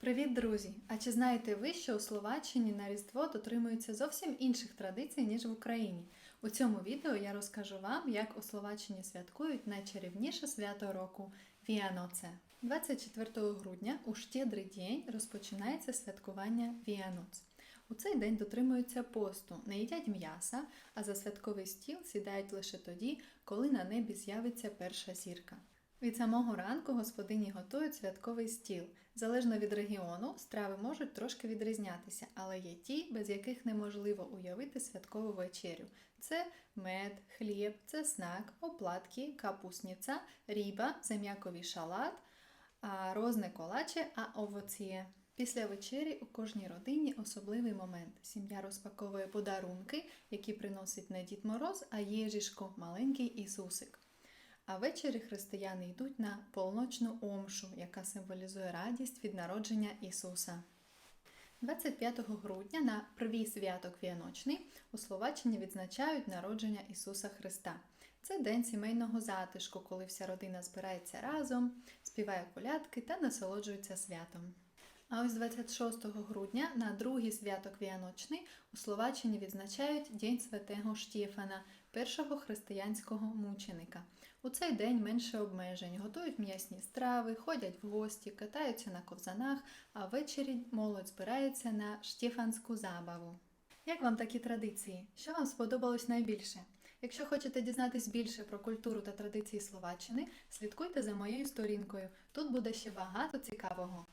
Привіт, друзі! А чи знаєте ви, що у Словаччині на Різдво дотримуються зовсім інших традицій, ніж в Україні? У цьому відео я розкажу вам, як у Словаччині святкують найчарівніше свято року Віаноце. 24 грудня у Щедрий день розпочинається святкування Віаноц. У цей день дотримуються посту, не їдять м'яса, а за святковий стіл сідають лише тоді, коли на небі з'явиться перша зірка. Від самого ранку господині готують святковий стіл. Залежно від регіону, страви можуть трошки відрізнятися, але є ті, без яких неможливо уявити святкову вечерю. Це мед, хліб, цеснак, оплатки, капусниця, ріба, зем'яковий шалат, розне колаче, а овоціє. Після вечері у кожній родині особливий момент. Сім'я розпаковує подарунки, які приносить не Дід Мороз, а Єжішко, маленький Ісусик. А ввечері християни йдуть на полночну омшу, яка символізує радість від народження Ісуса. 25 грудня на prvý святок Віаночний у Словаччині відзначають народження Ісуса Христа. Це день сімейного затишку, коли вся родина збирається разом, співає колядки та насолоджується святом. А ось 26 грудня на другий святок Віаночний у Словаччині відзначають День Святого Штєфана, першого християнського мученика. У цей день менше обмежень, готують м'ясні страви, ходять в гості, катаються на ковзанах, а ввечері молодь збирається на штєфанську забаву. Як вам такі традиції? Що вам сподобалось найбільше? Якщо хочете дізнатись більше про культуру та традиції Словаччини, слідкуйте за моєю сторінкою. Тут буде ще багато цікавого.